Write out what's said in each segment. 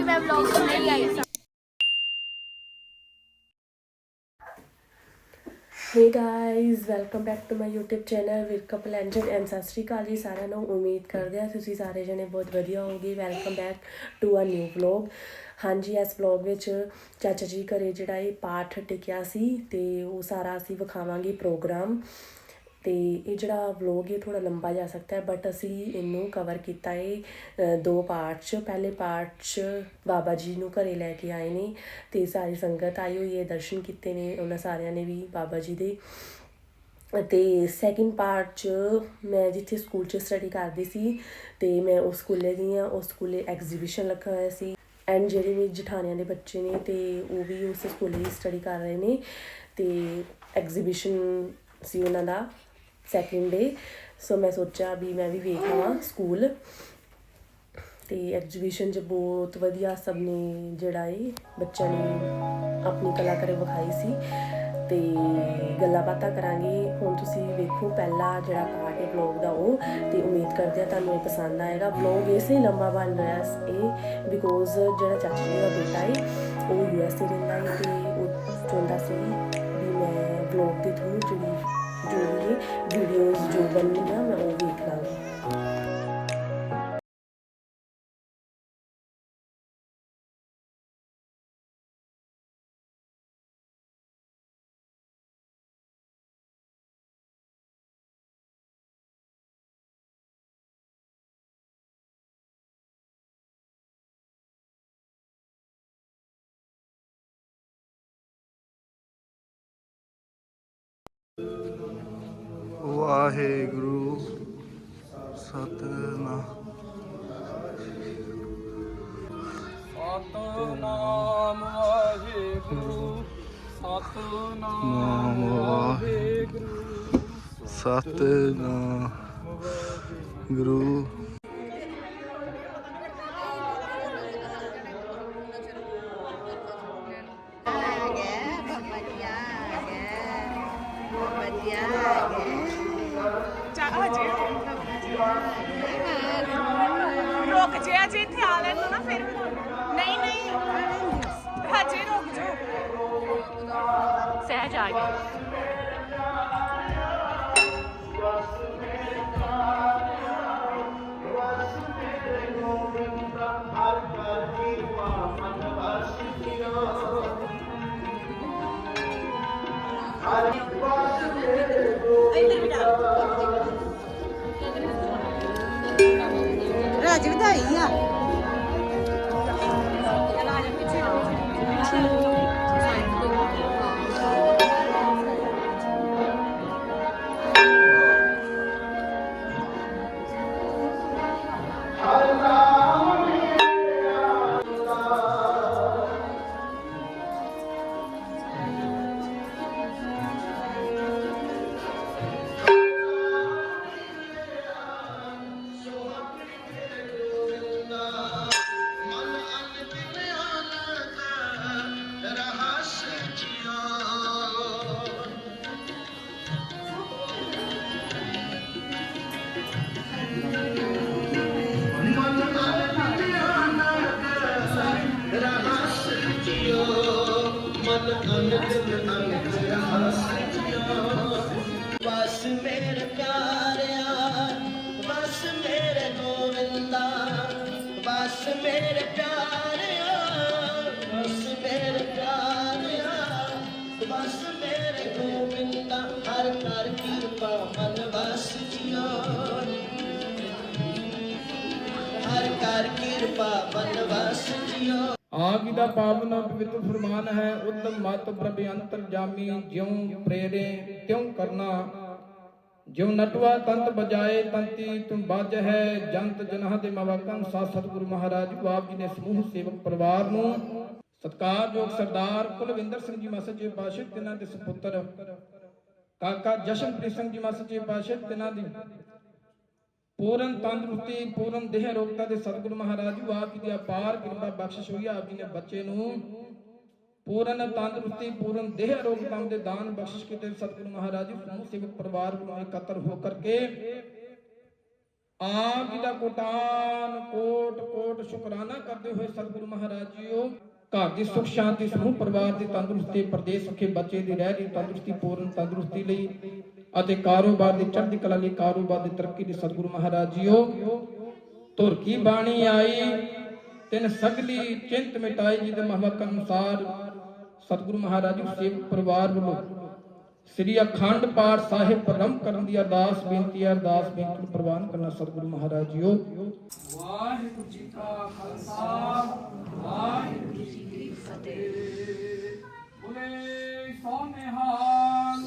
ਲਈ ਲਿਆ ਕਿਉਂਕਿ ਮੈਂ ਵਲੌਗ ਤੋਂ hey guys welcome back to my YouTube channel with couple and ਸਤਿ ਸ਼੍ਰੀ ਅਕਾਲ ਜੀ ਸਾਰਿਆਂ ਨੂੰ। ਉਮੀਦ ਕਰਦੇ ਆ ਤੁਸੀਂ ਸਾਰੇ ਜਣੇ ਬਹੁਤ ਵਧੀਆ ਹੋਗੇ welcome back to a new vlog ਹਾਂਜੀ, ਇਸ ਵਲੌਗ ਵਿੱਚ ਚਾਚਾ ਜੀ ਘਰੇ ਜਿਹੜਾ ਇਹ ਪਾਠ ਟਿਕਿਆ ਸੀ ਤੇ ਉਹ ਸਾਰਾ ਅਸੀਂ ਵਿਖਾਵਾਂਗੇ ਪ੍ਰੋਗਰਾਮ ਅਤੇ ਇਹ ਜਿਹੜਾ ਵਲੋਗ ਇਹ ਥੋੜ੍ਹਾ ਲੰਬਾ ਜਾ ਸਕਦਾ ਹੈ ਬਟ ਅਸੀਂ ਇਹਨੂੰ ਕਵਰ ਕੀਤਾ ਹੈ ਦੋ ਪਾਰਟ 'ਚ। ਪਹਿਲੇ ਪਾਰਟ 'ਚ ਬਾਬਾ ਜੀ ਨੂੰ ਘਰੇ ਲੈ ਕੇ ਆਏ ਨੇ ਅਤੇ ਸਾਰੀ ਸੰਗਤ ਆਈ ਹੋਈ ਹੈ, ਦਰਸ਼ਨ ਕੀਤੇ ਨੇ ਉਹਨਾਂ ਸਾਰਿਆਂ ਨੇ ਵੀ, ਬਾਬਾ ਜੀ ਦੇ। ਅਤੇ ਸੈਕਿੰਡ ਪਾਰਟ 'ਚ ਮੈਂ ਜਿੱਥੇ ਸਕੂਲ 'ਚ ਸਟੱਡੀ ਕਰਦੀ ਸੀ ਤੇ ਮੈਂ ਉਸ ਸਕੂਲੇ ਦੀ ਹਾਂ, ਉਸ ਸਕੂਲੇ ਐਗਜ਼ੀਬਿਸ਼ਨ ਲੱਗਾ ਹੋਇਆ ਸੀ। ਐਂਡ ਜਿਹੜੇ ਮੇਰੇ ਜਠਾਣਿਆਂ ਦੇ ਬੱਚੇ ਨੇ ਤੇ ਉਹ ਵੀ ਉਸ ਸਕੂਲੇ ਹੀ ਸਟੱਡੀ ਕਰ ਰਹੇ ਨੇ ਤੇ ਐਗਜ਼ੀਬਿਸ਼ਨ ਸੀ ਉਹਨਾਂ ਦਾ। ਸੈਕਿੰਡ ਡੇ ਸੋ ਮੈਂ ਸੋਚਿਆ ਵੀ ਮੈਂ ਵੀ ਵੇਖ ਆਵਾਂ ਸਕੂਲ ਤੇ ਐਗਜ਼ੀਬਿਸ਼ਨ 'ਚ ਬਹੁਤ ਵਧੀਆ ਸਭ ਨੇ ਜਿਹੜਾ ਏ, ਬੱਚਿਆਂ ਨੇ ਆਪਣੀ ਕਲਾਕਾਰੀ ਵਿਖਾਈ ਸੀ। ਤੇ ਗੱਲਾਂ ਬਾਤਾਂ ਕਰਾਂਗੇ। ਹੁਣ ਤੁਸੀਂ ਵੇਖੋ ਪਹਿਲਾ ਜਿਹੜਾ ਪਾਰਟ ਹੈ ਵਲੌਗ ਦਾ ਉਹ, ਤੇ ਉਮੀਦ ਕਰਦੇ ਆ ਤੁਹਾਨੂੰ ਇਹ ਪਸੰਦ ਆਏਗਾ। ਵਲੌਗ ਇਸੇ ਲਈ ਲੰਬਾ ਬਣ ਰਿਹਾ ਇਹ ਬਿਕੋਜ਼ ਜਿਹੜਾ ਚਾਚੀ ਦਾ ਬੇਟਾ ਏ, ਉਹ ਯੂ ਐਸ ਏ ਰਹਿੰਦਾ ਹੈ ਤੇ ਉਹ ਚਾਹੁੰਦਾ ਸੀ ਵੀ ਮੈਂ ਵਲੌਗ ਦੇ ਥਰੂ ਜਿਹੜੀ ਜੋ ਵੀ ਵੀਡੀਓਜ਼ ਜੋ ਬਣਨੀਆਂ ਮੈਂ ਉਹ ਵੇਖ ਲਾਂਗੀ। ਵਾਹਿਗੁਰੂ ਸਤਨਾਮ ਸਤਨਾਮ ਵਾਹਿਗੁਰੂ ਸਤਨਾਮ ਨਾਮ ਵਾਹਿਗੁਰੂ। ਸਤਨਾਮ ਗੁਰੂ। ਰੁਕ ਜੇ ਅਜੇ ਇੱਥੇ ਆ ਲੈਣ ਨਾ ਫਿਰ ਨਹੀਂ ਨਹੀਂ ਹਜੇ ਰੁਕ ਜਾ ਸਹਿਜ ਆ ਗਿਆ ਮੇਰੇ ਪਿਆਰਿਆ ਬਸ ਮੇਰੇ ਪਿਆਰਿਆ ਬਸ ਮੇਰੇ ਗੋਵਿੰਦਾ ਹਰ ਕਰ ਕਿਰਪਾ ਮਨ ਵਸ ਜਿਓ ਹਰ ਕਰ ਕਿਰਪਾ ਮਨ ਵਸ ਜਿਓ ਆਗੀ ਦਾ ਪਾਵਨ ਪਵਿੱਤਰ ਫਰਮਾਨ ਹੈ, ਉਤਮ ਮਤ ਪ੍ਰਭ ਅੰਤਰ ਜਾਮੀ ਜਿਉ ਪ੍ਰੇਰੇ ਤਿਉ ਕਰਨਾ। ਜਿਉ ਨਟਵਾ ਤੰਤ ਬਜਾਏ ਤੰਤੀ ਤੁਮ ਬਾਜ ਹੈ, ਜੰਤ ਜਨਹ ਦੇ ਮਵਕਨ ਸਾ ਸਤਿਗੁਰੂ ਮਹਾਰਾਜ ਜੀ ਆਪ ਜੀ ਨੇ ਸਮੂਹ ਸੇਵਕ ਪਰਿਵਾਰ ਨੂੰ ਸਤਕਾਰਯੋਗ ਸਰਦਾਰ ਕੁਲਵਿੰਦਰ ਸਿੰਘ ਜੀ ਮਾਸਟਰ ਜੀ ਪਾਸ਼ੇ ਤਿਨਾਂ ਦੇ ਸੁਪੁੱਤਰ ਕਾਕਾ ਜਸ਼ਨਪ੍ਰੀਤ ਸਿੰਘ ਜੀ ਮਾਸਟਰ ਜੀ ਪਾਸ਼ੇ ਤਿਨਾਂ ਦੀ ਪੂਰਨ ਤੰਦਰੁਸਤੀ, ਪੂਰਨ ਦੇਹ ਰੋਗਤਾ ਦੇ ਸਤਿਗੁਰੂ ਮਹਾਰਾਜ ਜੀ ਆਪ ਜੀ ਦੀ ਅਪਾਰ ਕਿਰਪਾ ਬਖਸ਼ਿਸ਼ ਹੋਈ, ਆਪ ਜੀ ਨੇ ਬੱਚੇ ਨੂੰ ਪੂਰਨ ਤੰਦਰੁਸਤੀ, ਪੂਰਨ ਦੇਹ ਰੋਗਤਾ ਦੇ ਦਾਨ ਬਖਸ਼ਿਸ਼ ਕੀਤੇ ਸਤਿਗੁਰੂ ਮਹਾਰਾਜ ਜੀ ਸਮੂਹ ਸੇਵਕ ਪਰਿਵਾਰ ਨੂੰ ਇਕੱਤਰ ਹੋ ਕਰਕੇ ਆਪ ਜੀ ਦਾ ਕੋਟਾਨ ਕੋਟ ਕੋਟ ਸ਼ੁਕਰਾਨਾ ਕਰਦੇ ਹੋਏ ਸਤਿਗੁਰੂ ਮਹਾਰਾਜ ਜੀਓ, ਘਰ ਦੀ ਸੁਖ, ਸ਼ਾਂਤੀ, ਸਮੂਹ, ਪਰਿਵਾਰ ਦੀ ਤੰਦਰੁਸਤੀ, ਪਰਦੇਸ ਸੁਖੇ ਬੱਚੇ ਦੀ ਰਹਿ ਰਹੀ ਤੰਦਰੁਸਤੀ, ਪੂਰਨ ਤੰਦਰੁਸਤੀ ਲਈ ਅਤੇ ਕਾਰੋਬਾਰ ਦੀ ਚੜ੍ਹਦੀ ਕਲਾ ਲਈ ਕਾਰੋਬਾਰ ਦੀ ਤਰੱਕੀ ਲਈ ਸਤਿਗੁਰੂ ਮਹਾਰਾਜ ਜੀਓ। ਧੁਰ ਕੀ ਬਾਣੀ ਆਈ? ਤਿੰਨ ਸਗਲੀ ਚਿੰਤ ਮਿਟਾਈ ਜੀ ਦੇ ਮਹਵਕ ਅਨੁਸਾਰ ਸਤਿਗੁਰੂ ਮਹਾਰਾਜ ਜੀ ਸੇਵਕ ਪਰਿਵਾਰ ਵੱਲੋਂ ਸ੍ਰੀ ਅਖੰਡ ਪਾਠ ਸਾਹਿਬ ਪ੍ਰਾਰੰਭ ਕਰਨ ਦੀ ਅਰਦਾਸ ਬੇਨਤੀ ਹੈ ਅਰਦਾਸ ਬੇਨਤੀ ਪ੍ਰਵਾਨ ਕਰਨਾ ਸਤਿਗੁਰੂ ਮਹਾਰਾਜ ਜੀਓ। ਵਾਹਿਗੁਰੂ ਜੀ ਕਾ ਖਾਲਸਾ ਵਾਹਿਗੁਰੂ ਜੀ ਕੀ ਫਤਿਹ। ਬੋਲੇ ਸੋਨੇਹਾਲ।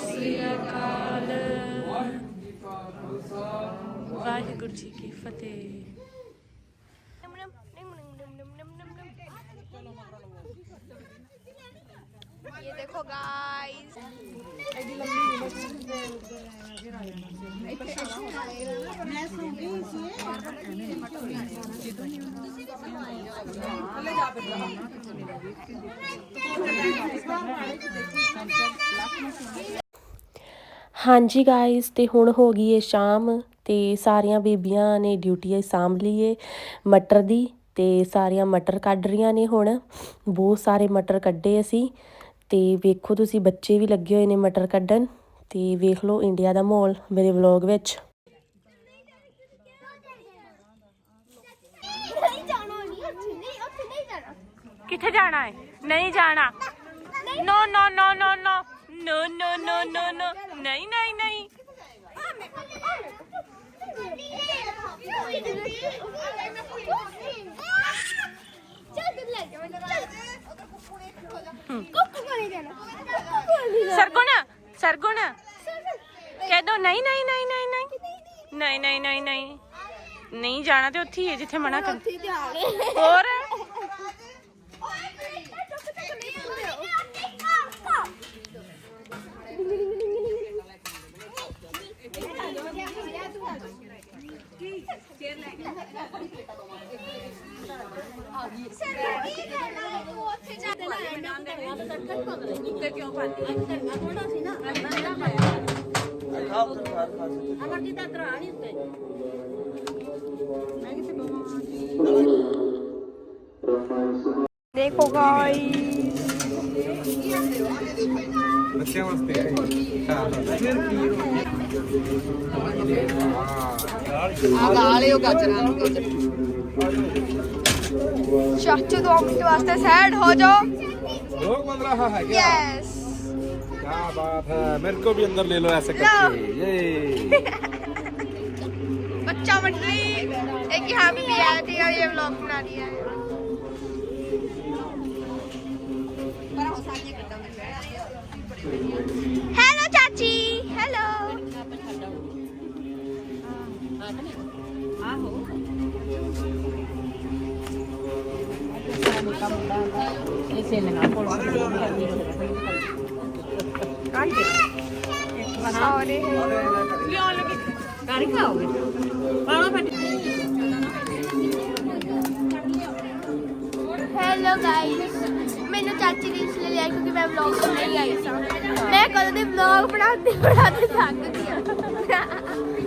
ਸ੍ਰੀ ਅਕਾਲ। ਵਾਹਿਗੁਰੂ ਜੀ ਕਾ ਖਾਲਸਾ ਵਾਹਿਗੁਰੂ ਜੀ ਕੀ ਫਤਿਹ। ਦੇਖੋ ਗਾਇਸ ਐਡੀ ਹਾਂਜੀ ਗਾਇਸ ਤੇ ਹੁਣ ਹੋ ਗਈ ਏ ਸ਼ਾਮ ਤੇ ਸਾਰੀਆਂ ਬੀਬੀਆਂ ਨੇ ਡਿਊਟੀ ਸਾਂਭ ਲਈ ਏ, ਮਟਰ ਦੀ ਤੇ ਸਾਰੀਆਂ ਮਟਰ ਕੱਢ ਰੀਆਂ ਨੇ ਹੁਣ। ਬਹੁਤ ਸਾਰੇ ਮਟਰ ਕੱਢੇ ਅਸੀਂ। ਤੇ ਵੇਖੋ ਤੁਸੀਂ ਬੱਚੇ ਵੀ ਲੱਗੇ ਹੋਏ ਨੇ ਮਟਰ ਕੱਢਣ ਤੇ ਵੇਖ ਲਓ ਇੰਡੀਆ ਦਾ ਮਾਹੌਲ ਮੇਰੇ ਵਲੌਗ ਵਿੱਚ। ਕਿੱਥੇ ਜਾਣਾ ਹੈ? ਨਹੀਂ ਜਾਣਾ। ਨੋ ਨੋ ਨੋ ਨੋ ਨੋ ਨੋ ਨੋ ਨੋ ਨੋ ਨੋ ਨਹੀਂ ਨਹੀਂ ਨਹੀਂ। ਸਰਗੁਣ ਸਰਗੁਣ। ਕਹਿ ਦੋ ਨਹੀਂ ਨਹੀਂ ਨਹੀਂ ਨਹੀਂ ਨਹੀਂ। ਅਮਰਜੀਤ ਦਾ ਤਰਾ ਨਹੀਂ ਉੱਤੇ। ਮੈਂ ਕਿਸੇ ਬਵਾਂ ਦੀ ਦੇਖੋ ਗਾਇਸ ਬੱਚਿਆਂ ਵਾਸਤੇ ਆ ਗਾਲਿਓ ਸੈਡ ਹੋ ਜਾਓ। क्या बात है? मेरे को भी अंदर ले लो ऐसे करके। ये। बच्चा बन गई एक यहाँ भी है ठीक है ये व्लॉग बना दिया है। हेलो चाची। हेलो सॉरी ਹੈਲੋ ਗਾਇਸ ਮੈਨੂੰ ਚਾਚੀ ਨੇ ਇਸ ਲਈ ਲਿਆ ਕਿਉਂਕਿ ਮੈਂ ਵਲੌਗ ਤੋਂ ਨਹੀਂ ਆਈ ਸਾਂ। ਮੈਂ ਕਦੋਂ ਦੇ ਵਲੌਗ ਬਣਾਉਂਦੀ ਬਣਾਉਂਦੀ ਥੱਕ ਗਈ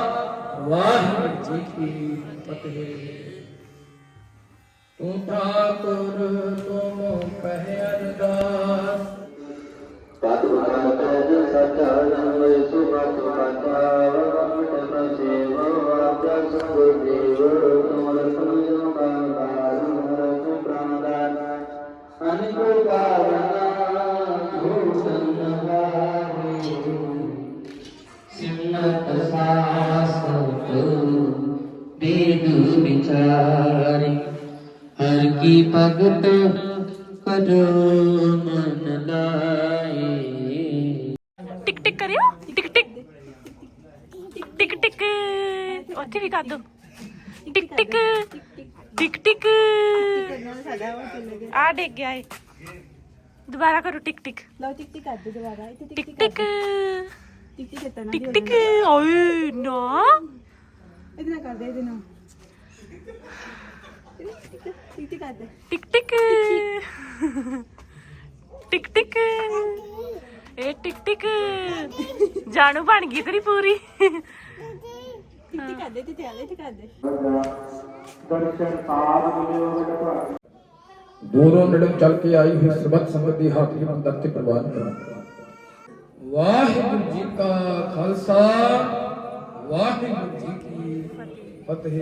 ਕੀ ਫਤਿਹ ਤੂੰ ਠਾਕੁਰ ਤੁਮ ਕਹਿ ਅਰਦਾਸ। ਤਤ ਮਨ ਤਜ ਸਚਾਨੰ ਸੋ ਮਤ ਪਤਾ ਵਰਮ ਤਮ ਸੇਵਾ ਵਾਜਾ ਸੰਗ ਦੇਵ ਤੁਮ ਰਸਨ ਕਰਿਓ ਟਿਕ ਟਿਕ ਟਿਕ ਟਿਕ ਉੱਥੇ ਵੀ ਕਰ ਦੋ ਟਿਕ ਟਿਕ ਟਿਕ ਟਿਕ ਆ ਡਿੱਗ ਗਿਆ ਏ ਦੁਬਾਰਾ ਕਰੋ ਟਿਕ ਟਿਕ ਲਓ ਟਿਕ ਟਿਕ ਕਰ ਦੇ ਦੁਬਾਰਾ ਇੱਥੇ ਟਿਕ ਟਿਕ ਟਿਕ ਟਿਕ ਟਿਕ ਕੀਤਾ ਨਾ ਟਿਕ ਟਿਕ ਓਏ ਨਾ ਇਹਦੇ ਨਾਲ ਕਰ ਦੇ ਇਹਦੇ ਨਾਲ ਟਿਕ ਟਿਕ ਕਰ ਦੇ ਟਿਕ ਟਿਕ ਟਿਕ ਟਿਕ ਇਹ ਟਿਕ ਟਿਕ ਜਾਣੂ ਬਣ ਗਈ ਤੇਰੀ ਪੂਰੀ ਟਿਕ ਟਿਕ ਕਰ ਦੇ ਤੇ ਤੇ ਤੇ ਕਰ ਦੇ ਦੂਰੋਂ ਨੇੜੋਂ ਚੱਲ ਕੇ ਆਈ ਹੋਈ ਸਰਬੱਤ ਸੰਗਤ ਦੀ ਹਾਜ਼ਰੀ ਨੂੰ ਦਰ ਤੇ ਪ੍ਰਵਾਨ ਕਰਾਂ ਵਾਹਿਗੁਰੂ ਜੀ ਕਾ ਖਾਲਸਾ ਵਾਹਿਗੁਰੂ ਜੀ ਕੀ ਫਤਿਹ